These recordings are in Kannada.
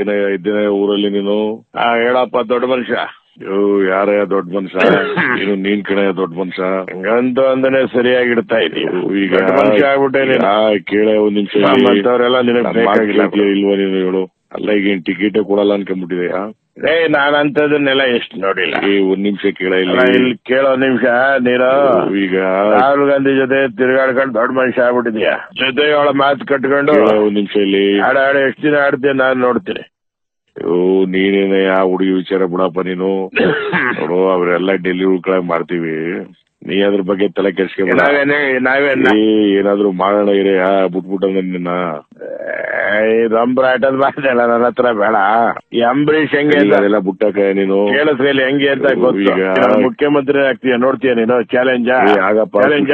ಏನ ಇದ್ದೇನೆ ಊರಲ್ಲಿ ನೀನು. ಆ, ಹೇಳಪ್ಪ ದೊಡ್ಡ ಮನುಷ್ಯ. ಯೋ ಯಾರಯ್ಯ ದೊಡ್ಡ ಮನುಷ್ಯ? ನೀನು ನೀನ್ ಕಣಯ್ಯ ದೊಡ್ಡ ಮನುಷ್ಯ. ಹಂಗಂತ ಅಂದನೆ ಸರಿಯಾಗಿಡ್ತಾ ಇದೀಯ ಈಗ ಮನುಷ್ಯ ಆಗ್ಬಿಟ್ಟೆ ಕೇಳ ಒಂದ್ ನಿಮಿಷ ನಿನಗ್. ಇಲ್ವಾ ನೀನು ಹೇಳು? ಅಲ್ಲ ಈಗ ಏನ್ ಟಿಕೆಟ್ ಕೊಡಲ್ಲ ಅನ್ಕೊಂಡ್ಬಿಟ್ಟಿದೆಯಾ ಏ ನಾನ್ ಅಂತದನ್ನೆಲ್ಲ ಎಷ್ಟು ನೋಡಿಲ್ಲ. ಏ ಒಂದ್ ನಿಮಿಷ ಕೇಳ ಇಲ್ಲ. ಇಲ್ಲಿ ಕೇಳೋ ನಿಮಿಷ ನೀನು? ಈಗ. ರಾಹುಲ್ ಗಾಂಧಿ ಜೊತೆ ತಿರುಗಾಡ್ಕೊಂಡು ದೊಡ್ಡ ಮನುಷ್ಯ ಆಗ್ಬಿಟ್ಟಿದ್ಯಾ? ಜೊತೆ ಅವಳ ಮಾತು ಕಟ್ಕೊಂಡು ಒಂದ್ ನಿಮಿಷ ಇಲ್ಲಿ. ಹಾಡ ಆಡ ಎಷ್ಟು ದಿನ ಆಡ್ತೀಯ ನಾನ್ ನೋಡ್ತೀನಿ. ಓ ನೀನೇನ ಆ ಹುಡುಗಿ ವಿಚಾರ ಬಿಡಪ್ಪ ನೀನು? ನೋಡು ಅವ್ರೆಲ್ಲ ಡೆಲ್ಲಿ ಉಳ್ಕೊಳಕ್ ಮಾಡ್ತೀವಿ. ನೀ ಅದ್ರ ಬಗ್ಗೆ ತಲೆ ಕೆಡ್ಸ್ಕೊಂಡ್ ನಾವೇನೇ ನಾವೇ ಏನಾದ್ರು ಮಾಡೋಣ ಇರೇ ಬಿಟ್ಬಿಟ್ಟ ನಿನ್ನ. ರಂಬ್ರಾಟದ ಮಾತಲ್ಲ ನನ್ನ ಹತ್ರ ಬೇಡ. ಅಂಬರೀಷ್ ಹೆಂಗೆ ಅದೆಲ್ಲ ಬಿಟ್ಟಕ ನೀನು. ಕೇಳಿಸ್ರಲ್ಲಿ ಹೆಂಗೆ ಅಂತ ಗೊತ್ತು. ಮುಖ್ಯಮಂತ್ರಿ ಆಗ್ತೀಯ ನೋಡ್ತೀಯ ನೀನು? ಚಾಲೆಂಜ್ ಆಗಪ್ಪ ಚಾಲೆಂಜ್.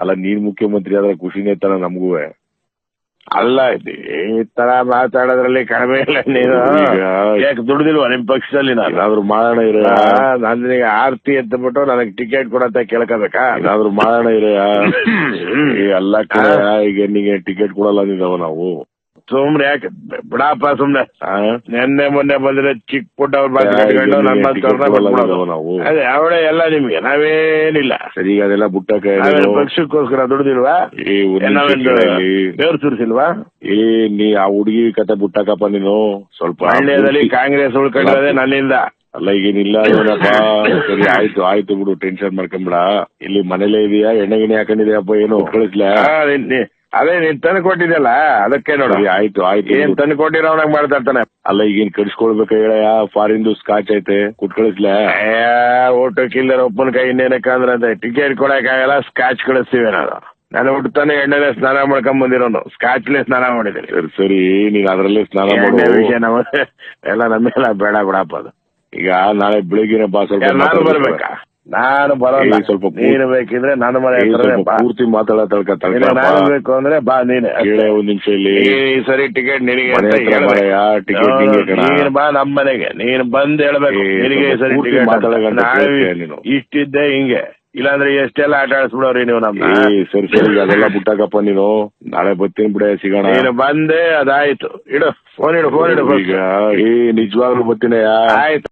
ಅಲ್ಲ ನೀನ್ ಮುಖ್ಯಮಂತ್ರಿ ಆದ್ರೆ ಖುಷಿನೇ ತರ ನಮಗೂ. ಅಲ್ಲ ಈ ತರ ಮಾತಾಡೋದ್ರಲ್ಲಿ ಕಡಿಮೆ ಇಲ್ಲ ನೀನು. ಯಾಕೆ ದುಡ್ದಿಲ್ವಾ ನಿಮ್ ಪಕ್ಷದಲ್ಲಿ ನಾನು? ಮಾರಣ ಮಾಡೋಣ ಇರ. ನಾನು ನಿನಗೆ ಅಂತ ಬಿಟ್ಟು ನನಗೆ ಟಿಕೆಟ್ ಕೊಡತ್ತ ಕೇಳ್ಕೋಬೇಕಾ? ಏನಾದ್ರು ಮಾಡೋಣ ಇರ. ಎಲ್ಲ ಕಡೆ ಈಗ ನಿಂಗೆ ಟಿಕೆಟ್ ಕೊಡಲ್ಲ ನೀವು ನಾವು. ಸುಮ್ನೆ ಯಾಕೆ? ಬಿಡಪ್ಪ ಸುಮ್ನೆ. ನಿನ್ನೆ ನೆನ್ನೆ ಮೊನ್ನೆ ಬಂದ್ರೆ ಚಿಕ್ಕ ಪುಟ್ಟ ಅವ್ರ ಬಾಕಿ ಕಟ್ಕೊಂಡು ನಾವು? ಅದೇ ಅವಳೆ ಎಲ್ಲ ನಿಮ್ಗೆ. ನಾವೇನಿಲ್ಲ. ಸರಿ ಈಗ ಅದೆಲ್ಲ ಬುಟ್ಟ ಪಕ್ಷಕ್ಕೋಸ್ಕರ ದುಡ್ದಿಲ್ವಾ? ದೇವ್ರ ಸುರಿಸಿಲ್ವಾ? ಏ ನೀ ಆ ಹುಡುಗಿ ಕತೆ ಬುಟ್ಟಕಪ್ಪ ನೀನು? ಸ್ವಲ್ಪ ಹಳ್ಳಿಯಲ್ಲಿ ಕಾಂಗ್ರೆಸ್ ಉಳ್ಕೊಂಡಿರೋದೇ ನನ್ನಿಂದ. ಅಲ್ಲ ಈಗೇನಿಲ್ಲ ಏನಪ್ಪ ಸರಿ ಆಯ್ತು ಆಯ್ತು ಬಿಡು ಟೆನ್ಷನ್ ಮಾಡ್ಕೊಂಬಿಡ. ಇಲ್ಲಿ ಮನೇಲೇ ಇದೆಯಾ? ಎಣ್ಣೆ ಗಿಣ್ಣೆ ಹಾಕೊಂಡಿದ್ಯಪ್ಪ ಏನು? ಕಳಿಸ್ಲಾ ಅದೇ ನೀನ್ ತಂದು ಕೊಟ್ಟಿದ್ದಲ್ಲ ಅದಕ್ಕೆ ನೋಡಿ. ಆಯ್ತು ಆಯ್ತು ಏನ್ ತಂದು ಮಾಡ್ತಾ ತಾನೆ ಅಲ್ಲ ಈಗೇನ್ ಹೇಳ ಹೇಳಯ್ಯ ಫಾರಿನ್ದು ಸ್ಕಾಚ್ ಐತೆ ಕುಟ್ ಕಳಿಸ್ಲಾ? ಓಟು ಕಿಲ್ಲರ್ ಒಪ್ಪನ ಕೈ ಇನ್ನೇನಕ್ಕ ಅಂದ್ರೆ ಟಿಕೆಟ್ ಕೊಡಕ್ಕಾಗಲ್ಲ ಸ್ಕಾಚ್ ಕಳಿಸ್ತೀವಿ ನಾನು. ನಾನು ಹುಟ್ಟತಾನೆ ಎಣ್ಣೆಲೆ ಸ್ನಾನ ಮಾಡ್ಕೊಂಡ್ ಬಂದಿರೋನು. ಸ್ಕಾಚ್ಲೆ ಸ್ನಾನ ಮಾಡಿದ್ದೀನಿ. ಸರಿ ಸರಿ ನೀನ್ ಅದ್ರಲ್ಲೇ ಸ್ನಾನ ಎಲ್ಲ ನಮ್ಮೆಲ್ಲ ಬೇಡ ಬಿಡಪ್ಪ ಅದು. ಈಗ ನಾಳೆ ಬೆಳಿಗ್ಗೆ ಬಾಸ್ ನಾನು. ಬರ್ಬೇಕಾ? ನಾನು ಬರಲ್ಲ. ಸ್ವಲ್ಪ ನೀನು ಬೇಕಿದ್ರೆ ನನ್ನ ಮನೆ ಪೂರ್ತಿ ಮಾತಾಡ ತಳ್ಕ ನಾನು ಬೇಕು ಅಂದ್ರೆ ಬಾ ನೀನೆ ಕೇಳೆ ಒಂದ್ ನಿಮಿಷ ಇಲ್ಲಿ. ಈ ಸರಿ ಟಿಕೆಟ್ ನಿನಗೆ ನೀನು ಬಾ ನಮ್ಮ ಮನೆಗೆ. ನೀನು ಬಂದ್ ಹೇಳ್ಬೇಕು. ನಿನಗೆ ಸರಿ ಟಿಕೆಟ್ ಮಾತಾಡೋ ಇಷ್ಟಿದ್ದೆ ಹಿಂಗೆ. ಇಲ್ಲಾಂದ್ರೆ ಎಷ್ಟೆಲ್ಲ ಆಟ ಆಡಿಸ್ಬಿಡೋರಿ ನೀವು ನಮ್ಮ ಸರಿ ಸರಿ ಅದೆಲ್ಲ ಬಿಟ್ಟಾಕಪ್ಪ ನೀನು. ನಾಳೆ ಬರ್ತೀನಿ ಬಿಡ ಸಿಗೋಣ. ನೀನು ಬಂದೆ ಅದಾಯ್ತು. ಇಡು ಫೋನ್ ಇಡು ಫೋನ್ ಇಡು ಈಗ ಏ ನಿಜವಾಗ್ಲೂ ಬರ್ತೀನಯ್ಯ? ಆಯ್ತು.